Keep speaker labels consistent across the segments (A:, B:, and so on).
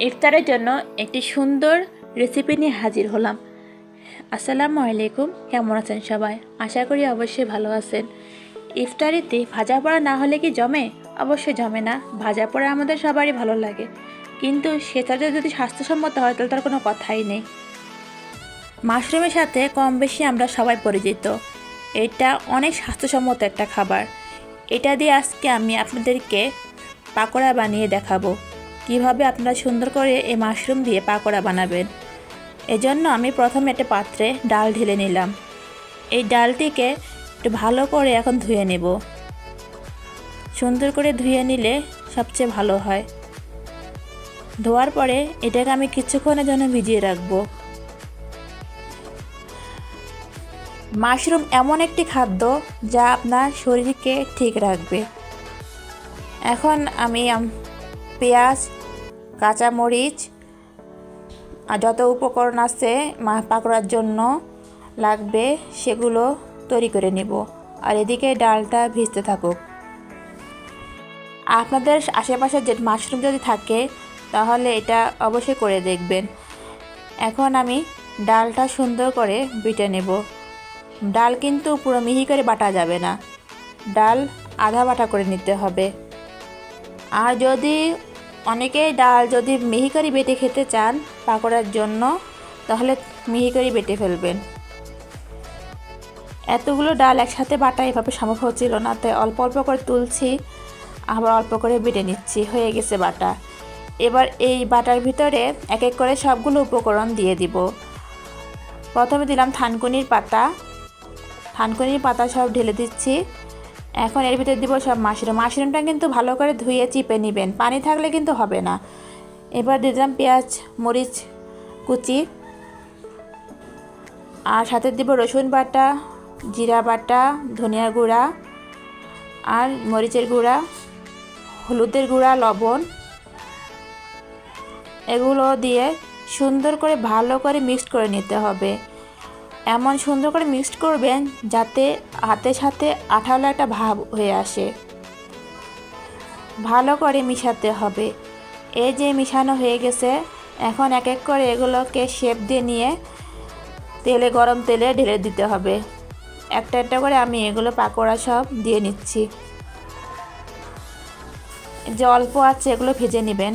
A: ইফতারের জন্য একটি সুন্দর রেসিপি নিয়ে হাজির হলাম। আসসালামু আলাইকুম, কেমন আছেন সবাই? আশা করি অবশ্যই ভালো আছেন। ইফতারিতে ভাজা পোড়া না হলে কি জমে? অবশ্যই জমে না, ভাজা পোড়া আমাদের সবারই ভালো লাগে। কিন্তু সেটা যদি স্বাস্থ্যসম্মত হয়, তাহলে তার কোনো কথাই নেই। মাশরুমের সাথে কম বেশি আমরা সবাই পরিচিত। এটা অনেক স্বাস্থ্যসম্মত একটা খাবার। এটা দিয়ে আজকে আমি আপনাদেরকে পাকোড়া বানিয়ে দেখাবো। কীভাবে আপনারা সুন্দর করে এই মাশরুম দিয়ে পাকোড়া বানাবেন। এজন্য আমি প্রথমে একটা পাত্রে ডাল ঢেলে নিলাম। এই ডালটিকে একটু ভালো করে এখন ধুয়ে নেব। সুন্দর করে ধুয়ে নিলে সবচেয়ে ভালো হয়। ধোয়ার পরে এটাকে আমি কিছুক্ষণের জন্য ভিজিয়ে রাখব। মাশরুম এমন একটি খাদ্য যা আপনার শরীরকে ঠিক রাখবে। এখন আমি পেঁয়াজ কাঁচামরিচ, আর যত উপকরণ আছে মা পাকোড়ার জন্য লাগবে, সেগুলো তৈরি করে নেব। আর এদিকে ডালটা ভিজতে থাকুক। আপনাদের আশেপাশে যে মাশরুম যদি থাকে, তাহলে এটা অবশ্যই করে দেখবেন। এখন আমি ডালটা সুন্দর করে বেটে নেব। ডাল কিন্তু পুরো মিহি করে বাটা যাবে না। ডাল আধা বাটা করে নিতে হবে। আর যদি অনেকেই ডাল যদি মিহি করে বেটে খেতে চান পাকোড়ার জন্য, তাহলে মিহিকারি বেটে ফেলবেন। এতগুলো ডাল একসাথে বাটা এভাবে সম্ভব হচ্ছিল না, তাই অল্প অল্প করে তুলছি, আবার অল্প করে বেটে নিচ্ছি, হয়ে গেছে বাটা। এবার এই বাটার ভিতরে এক এক করে সবগুলো উপকরণ দিয়ে দিব। প্রথমে দিলাম থানকুনির পাতা। থানকুনির পাতা সব ঢেলে দিচ্ছি। এখন এর ভিতরে দিব সব মাশরুম। মাশরুমটা কিন্তু ভালো করে ধুয়ে চিপে নেবেন। পানি থাকলে কিন্তু হবে না। এবার দিলাম পেঁয়াজ, মরিচ, কুচি। আর সাথে দিব রসুন বাটা, জিরা বাটা, ধনিয়া গুঁড়া আর মরিচের গুঁড়া, হলুদের গুঁড়া, লবণ। এগুলো দিয়ে সুন্দর করে ভালো করে মিক্সড করে নিতে হবে। এমন সুন্দর করে মিক্সড করবেন যাতে হাতের সাথে আঠালো একটা ভাব হয়ে আসে। ভালো করে মিশাতে হবে। এই যে মিশানো হয়ে গেছে, এখন এক এক করে এগুলোকে শেপ দিয়ে নিয়ে তেলে, গরম তেলে ঢেলে দিতে হবে। একটা একটা করে আমি এগুলো পাকোড়া সব দিয়ে নিচ্ছি। যে অল্প আছে এগুলো ভেজে নেবেন।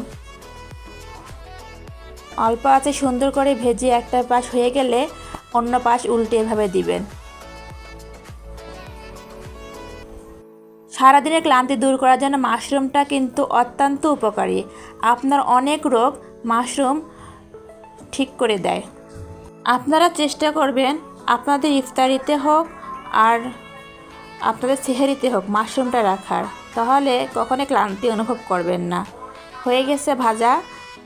A: অল্প আছে সুন্দর করে ভেজে একটা পাশ হয়ে গেলে অন্য পাশ উল্টে এভাবে দিবেন। সারাদিনের ক্লান্তি দূর করার জন্য মাশরুমটা কিন্তু অত্যন্ত উপকারী। আপনার অনেক রোগ মাশরুম ঠিক করে দেয়। আপনারা চেষ্টা করবেন আপনাদের ইফতারিতে হোক আর আপনাদের সেহেরিতে হোক মাশরুমটা রাখার। তাহলে কখনোই ক্লান্তি অনুভব করবেন না। হয়ে গেছে ভাজা।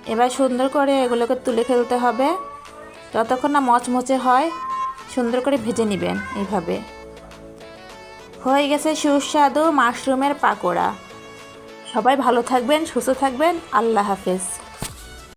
A: এবার সুন্দর করে এগুলোকে তুলে ফেলতে হবে। যতক্ষণ না মচমচে হয়, সুন্দর করে ভেজে নেবেন এইভাবে। হয়ে গেছে সুস্বাদু মাশরুমের পাকোড়া। সবাই ভালো থাকবেন, সুস্থ থাকবেন। আল্লাহ হাফেজ।